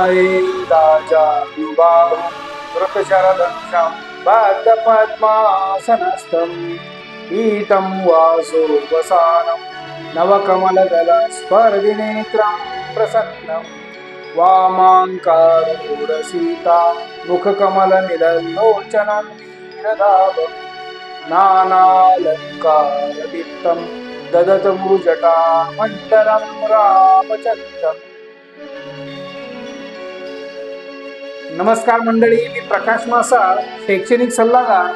ध्याये राजा युगाहु वृतशरदंशं बद्धपद्मासनस्थम् ईतं वासो नवकमलदलस्पर्धिनेत्रं प्रसन्नं वामाङ्कारूढसीता मुखकमलनिललोचनं नीरदाभम् नानालङ्कारदीप्तं ददत मृजटा मण्डलं रामचन्द्रम् नमस्कार मंडळी मी प्रकाश मासाळ शैक्षणिक सल्लागार.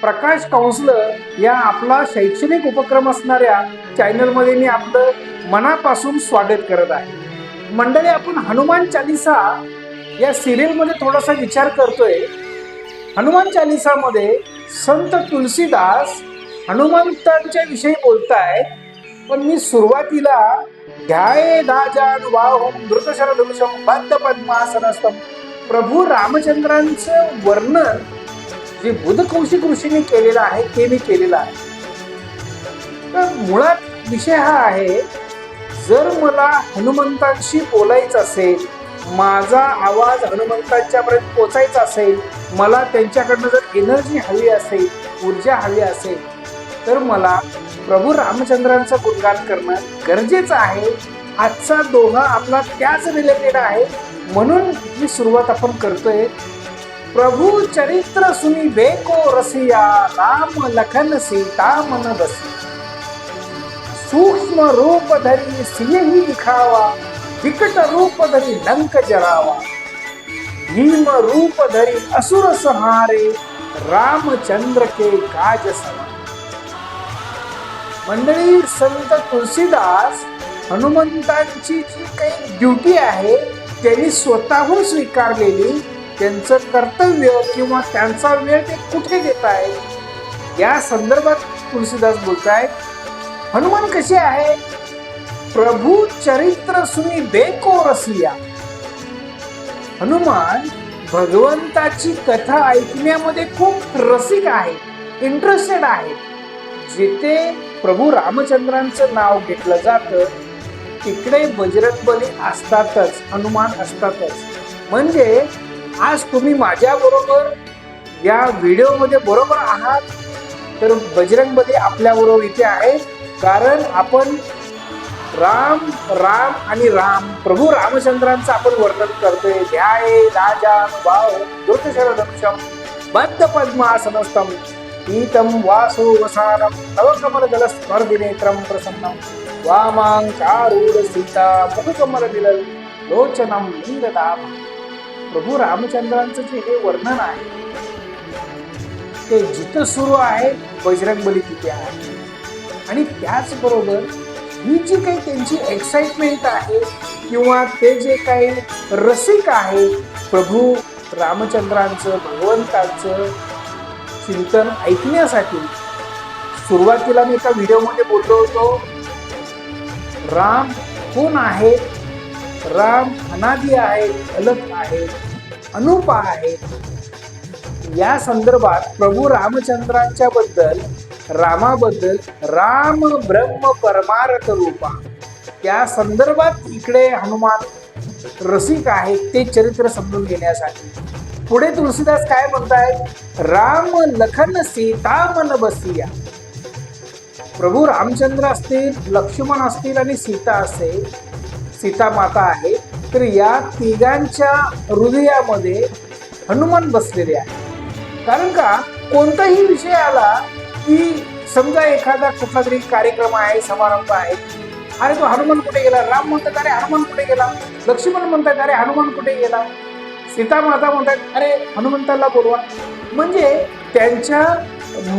प्रकाश काउन्सलर या आपला शैक्षणिक उपक्रम असणाऱ्या चॅनलमध्ये मी आपलं मनापासून स्वागत करत आहे. मंडळी आपण हनुमान चालिसा या सिरियलमध्ये थोडासा विचार करतोय. हनुमान चालिसामध्ये संत तुलसीदास हनुमंतांच्या विषयी बोलताय पण मी सुरुवातीला ध्याये दाजान वाहून धृतशरदृशम बद्ध पद्मासनस्थम प्रभू रामचंद्रांचं वर्णन जे बुधकौशिक ऋषीने केलेलं आहे ते मी केलेलं आहे. तर मुळात विषय हा आहे जर मला हनुमंतांशी बोलायचं असेल माझा आवाज हनुमंतांच्या पर्यंत पोचायचा असेल मला त्यांच्याकडनं जर एनर्जी हवी असेल ऊर्जा हवी असेल तर मला प्रभू रामचंद्रांचं गुणगान करणं गरजेचं आहे. आजचा दोहा आपला त्याच रिलेटेड आहे. म्हणून ही सुरुवात आपण करतोय प्रभू चरित्र सुनी बेको रसिया राम लखन सीता मन बसी. सूक्ष्म रूप धरी सिंही दिखावा विकट रूप धरी लंक जरावा. भीम रूप धरी असुर संहारे रामचंद्र के काज मंडळी संत तुलसीदास हनुमंतांची जी काही ड्युटी आहे त्यांनी स्वतःहून स्वीकारलेली त्यांचं कर्तव्य किंवा त्यांचा वेळ ते कुठे देत आहे? या संदर्भात तुलसीदास बोलतायत हनुमान कसे आहे? प्रभू चरित्र सुनी बेको रसिया हनुमान भगवंताची कथा ऐकण्यामध्ये खूप रसिक आहे इंटरेस्टेड आहे जिथे प्रभू रामचंद्रांचं नाव घेतलं जातं तिकडे बजरंगबली असतातच हनुमान असतातच. म्हणजे आज तुम्ही माझ्या बरोबर या व्हिडिओमध्ये बरोबर आहात तर बजरंगबली आपल्या बरोबर इथे आहे. कारण आपण राम राम आणि राम प्रभू रामचंद्रांचं आपण वर्णन करतोय. ध्याय राजा भाव दुर्दशरदक्षम बद्ध पद्मासनस्तम पीतम वासो वसानम नवकमल जल स्पर्धिनेत्रम प्रसन्नम वामांकारूढ सीता मुखकमल दिलल लोचनम नीरदाम प्रभू रामचंद्रांचं जे हे वर्णन आहे ते जिथं सुरू आहे बजरंगबली तिथे आहे. आणि त्याचबरोबर ही जी काही त्यांची एक्साइटमेंट आहे किंवा ते जे काही रसिक आहे प्रभू रामचंद्रांचं भगवंताचं चिंतन ऐकण्यासाठी सुरुवातीला मी एका व्हिडिओमध्ये बोललो होतो राम कोण आहे राम अनादी आहे अलग आहे अनुप आहे. या संदर्भात प्रभू रामचंद्रांच्या बद्दल रामाबद्दल राम ब्रह्म परमार्थ रूपा. त्या संदर्भात इकडे हनुमान रसिक आहे ते चरित्र समजून घेण्यासाठी. पुढे तुलसीदास काय म्हणतायत? राम लखन सीता मन बसिया. प्रभू रामचंद्र असतील लक्ष्मण असतील आणि सीता असेल सीता माता आहे तर या तिघांच्या हृदयामध्ये हनुमान बसलेले आहे कारण का? कोणताही विषय आला की समजा एखादा कुठला तरी कार्यक्रम आहे समारंभ आहे अरे तो हनुमान कुठे गेला? राम म्हणतात अरे हनुमान कुठे गेला? लक्ष्मण म्हणतात अरे हनुमान कुठे गेला? सीता माता म्हणतात अरे हनुमंताला बोलवा. म्हणजे त्यांच्या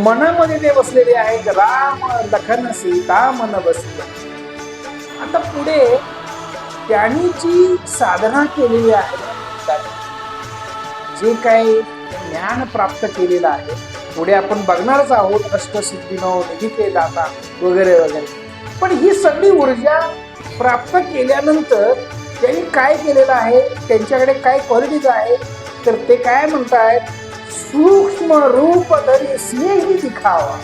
मनामध्ये ते बसलेले आहेत राम लखन सीता मन बसले. आता पुढे त्यांनी जी साधना केलेली आहे जे काही ज्ञान प्राप्त केलेलं आहे पुढे आपण बघणारच आहोत अष्टसिद्धीनो निधिके दाता वगैरे वगैरे. पण ही सगळी ऊर्जा प्राप्त केल्यानंतर त्यांनी काय केलेलं आहे त्यांच्याकडे काय क्वालिटीज आहे तर ते काय म्हणतायत? सूक्ष्म रूप धरी स्नेही दिखावा.